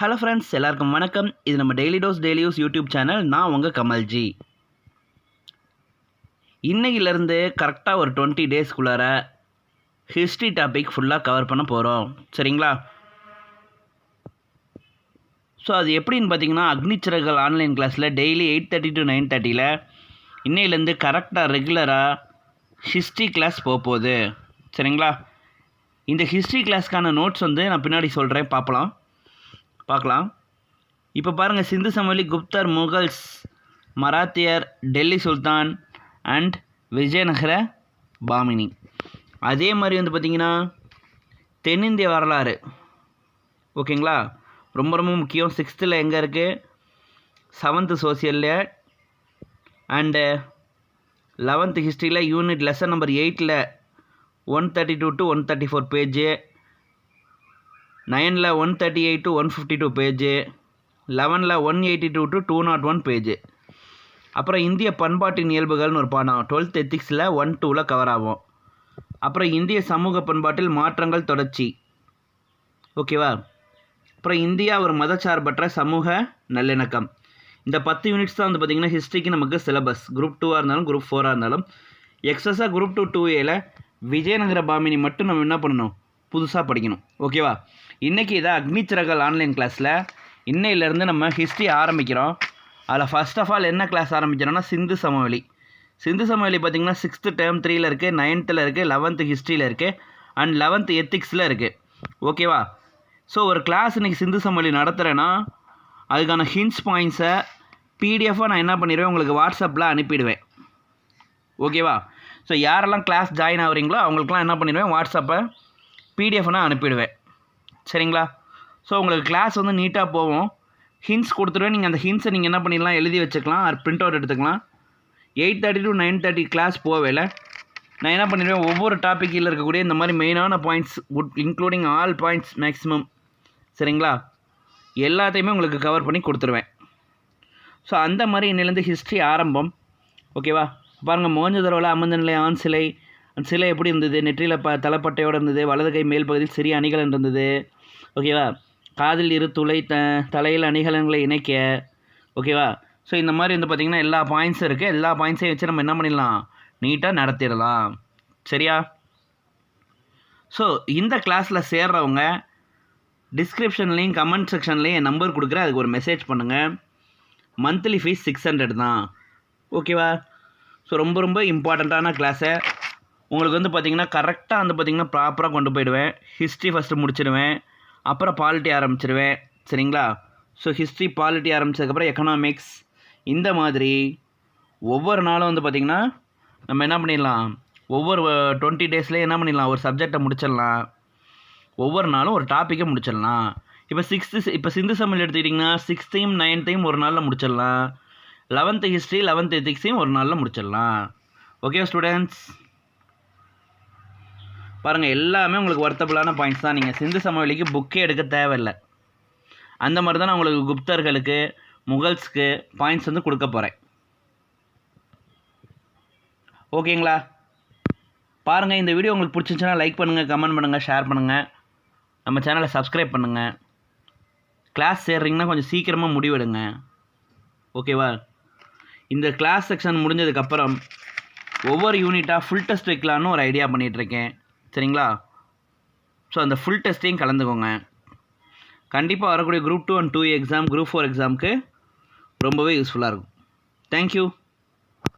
Hello friends எல்லாருக்கும் வணக்கம். இது நம்ம daily dose daily use YouTube channel நான் உங்கள் கமல்ஜி இன்றைக்கிலேருந்து கரெக்டாக ஒரு டுவெண்ட்டி டேஸ்க்குள்ளார ஹிஸ்ட்ரி டாபிக் ஃபுல்லாக கவர் பண்ண போகிறோம் சரிங்களா? ஸோ அது எப்படின்னு பார்த்தீங்கன்னா அக்னிச்சிறகுகள் ஆன்லைன் கிளாஸில் daily eight thirty to nine தேர்ட்டியில் இன்னையிலேருந்து கரெக்டாக ரெகுலராக ஹிஸ்ட்ரி கிளாஸ் போக போகுது. சரிங்களா? இந்த ஹிஸ்ட்ரி கிளாஸ்க்கான நோட்ஸ் வந்து நான் பின்னாடி சொல்கிறேன் பார்க்கலாம் பார்க்கலாம். இப்போ பாருங்கள் சிந்து சமவெளி குப்தர் முகல்ஸ் மராத்தியர் டெல்லி சுல்தான் அண்ட் விஜயநகர பாமினி. அதே மாதிரி வந்து பார்த்திங்கன்னா தென்னிந்திய வரலாறு. ஓகேங்களா? ரொம்ப ரொம்ப முக்கியம். சிக்ஸ்த்தில் எங்கே இருக்குது செவன்த்து சோசியலில் அண்டு லெவன்த்து ஹிஸ்ட்ரியில் யூனிட் லெசன் நம்பர் எயிட்டில் one thirty two to one thirty four page நைனில் one thirty eight to one fifty two page லெவனில் one eighty two to two nought one page அப்புறம் இந்திய பண்பாட்டின் இயல்புகள்னு ஒரு பாடம். டுவெல்த் எத்திக்ஸில் ஒன் டூவில் கவர் ஆகும். அப்புறம் இந்திய சமூக பண்பாட்டில் மாற்றங்கள் தொடர்ச்சி. ஓகேவா அப்புறம் இந்தியா ஒரு மதச்சார்பற்ற சமூக நல்லிணக்கம். இந்த பத்து யூனிட்ஸ் தான் வந்து பார்த்திங்கன்னா ஹிஸ்ட்ரிக்கு நமக்கு சிலபஸ் குரூப் டூவாக இருந்தாலும் குரூப் ஃபோராக இருந்தாலும். எக்ஸஸாக குரூப் டூ டூ ஏல விஜயநகர பாமினி மட்டும் நம்ம என்ன பண்ணணும்? புதுசாக படிக்கணும். ஓகேவா இன்றைக்கி இதான் அக்னிச்சிறகல் ஆன்லைன் கிளாஸில் இன்னையிலேருந்து நம்ம ஹிஸ்ட்ரி ஆரம்பிக்கிறோம். அதில் ஃபர்ஸ்ட் ஆஃப் ஆல் என்ன கிளாஸ் ஆரம்பிக்கிறோம்னா சிந்து சமவெளி. சிந்து சமவெளி பார்த்திங்கன்னா சிக்ஸ்த்து டேர்ம் த்ரீயில் இருக்குது நைன்த்தில் இருக்குது லெவன்த்து ஹிஸ்ட்ரியில் இருக்குது அண்ட் லெவன்த்து எத்திக்ஸில் இருக்குது ஓகேவா ஸோ ஒரு கிளாஸ் இன்றைக்கி சிந்து சமவெளி நடத்துகிறேன்னா அதுக்கான ஹின்ஸ் பாயிண்ட்ஸை பிடிஎஃபாக நான் என்ன பண்ணிடுவேன்? உங்களுக்கு வாட்ஸ்அப்பில் அனுப்பிடுவேன். ஓகேவா ஸோ யாரெல்லாம் கிளாஸ் ஜாயின் ஆகுறீங்களோ அவங்களுக்குலாம் என்ன பண்ணிடுவேன்? வாட்ஸ்அப்பை பிடிஎஃப் அனுப்பிடுவேன். சரிங்களா? ஸோ உங்களுக்கு கிளாஸ் வந்து நீட்டாக போகும். ஹின்ஸ் கொடுத்துருவேன் நீங்கள் அந்த ஹின்ஸை நீங்கள் என்ன பண்ணிடலாம்? எழுதி வச்சுக்கலாம். ஆர் பிரிண்ட் அவுட் எடுத்துக்கலாம். Eight thirty to nine thirty class போவேல. நான் என்ன பண்ணிடுவேன்? ஒவ்வொரு டாப்பிக்கில் இருக்கக்கூடிய இந்த மாதிரி மெயினான points good including all points maximum சரிங்களா? எல்லாத்தையுமே உங்களுக்கு கவர் பண்ணி கொடுத்துருவேன் ஸோ அந்த மாதிரி இன்னிலேருந்து ஹிஸ்ட்ரி ஆரம்பம். ஓகேவா பாருங்கள் மோஞ்ச மோஞ்சதரோவில் அமர்ந்த நிலை ஆண் சிலை அந்த சிலை எப்படி இருந்தது? நெற்றியில் ப தலைப்பட்டையோடு இருந்தது வலது கை மேல் பகுதியில் சிறிய அணிகலன் இருந்தது. ஓகேவா காதில் இரு துளை த தலையில் அணிகலன்களை இணைக்க. ஓகேவா ஸோ இந்த மாதிரி வந்து பார்த்திங்கன்னா எல்லா பாயிண்ட்ஸும் இருக்குது எல்லா பாயிண்ட்ஸையும் வச்சு நம்ம என்ன பண்ணிடலாம்? நீட்டாக நடத்திடலாம். சரியா? ஸோ இந்த கிளாஸில் சேர்றவங்க டிஸ்கிரிப்ஷன்லேயும் கமெண்ட் செக்ஷன்லேயும் என் நம்பர் கொடுக்குறேன். அதுக்கு ஒரு மெசேஜ் பண்ணுங்கள் மந்த்லி ஃபீஸ் சிக்ஸ் ஹண்ட்ரட் தான். ஓகேவா ஸோ ரொம்ப ரொம்ப இம்பார்ட்டண்ட்டான கிளாஸை உங்களுக்கு வந்து பார்த்திங்கன்னா கரெக்டாக வந்து பார்த்திங்கன்னா ப்ராப்பராக கொண்டு போயிடுவேன். ஹிஸ்ட்ரி ஃபஸ்ட்டு முடிச்சிடுவேன். அப்புறம் பாலிட்டி ஆரம்பிச்சிடுவேன் சரிங்களா? ஸோ ஹிஸ்ட்ரி பாலிட்டி ஆரம்பித்ததுக்கப்புறம் எக்கனாமிக்ஸ் இந்த மாதிரி ஒவ்வொரு நாளும் வந்து பார்த்திங்கன்னா நம்ம என்ன பண்ணிடலாம்? ஒவ்வொரு டுவெண்ட்டி டேஸ்லேயே என்ன பண்ணிடலாம்? ஒரு சப்ஜெக்டை முடிச்சிடலாம். ஒவ்வொரு நாளும் ஒரு டாப்பிக்கை முடிச்சிடலாம். இப்போ சிக்ஸ்த்து இப்போ சிந்து சமையல் எடுத்துக்கிட்டிங்கன்னா சிக்ஸ்த்தையும் நைன்த்தையும் ஒரு நாளில் முடிச்சிடலாம். லெவன்த்து ஹிஸ்ட்ரி லெவன்த்து எத்திக்ஸையும் ஒரு நாளில் முடிச்சிடலாம். ஓகே ஸ்டூடெண்ட்ஸ் பாருங்கள் எல்லாமே உங்களுக்கு ஒர்த்தபிளான பாயிண்ட்ஸ் தான். நீங்கள் சிந்து சமவெளிக்கு புக்கே எடுக்க தேவையில்லை. அந்த மாதிரி தான் நான் உங்களுக்கு குப்தர்களுக்கு முகல்ஸ்க்கு பாயிண்ட்ஸ் வந்து கொடுக்க போகிறேன் ஓகேங்களா பாருங்கள் இந்த வீடியோ உங்களுக்கு பிடிச்சிருந்துச்சுன்னா லைக் பண்ணுங்கள் கமெண்ட் பண்ணுங்கள் ஷேர் பண்ணுங்கள் நம்ம சேனலை சப்ஸ்கிரைப் பண்ணுங்கள் கிளாஸ் சேர்றீங்கன்னா கொஞ்சம் சீக்கிரமாக முடிவெடுங்க. ஓகேவா இந்த கிளாஸ் செக்ஷன் முடிஞ்சதுக்கப்புறம் ஒவ்வொரு யூனிட்டாக ஃபுல் டெஸ்ட் வைக்கலான்னு ஒரு ஐடியா பண்ணிகிட்ருக்கேன் சரிங்களா? ஸோ அந்த ஃபுல் டெஸ்ட்டையும் கலந்துக்கோங்க. கண்டிப்பாக வரக்கூடிய group two and two exam group four எக்ஸாமுக்கு ரொம்பவே யூஸ்ஃபுல்லாக இருக்கும். தேங்க்யூ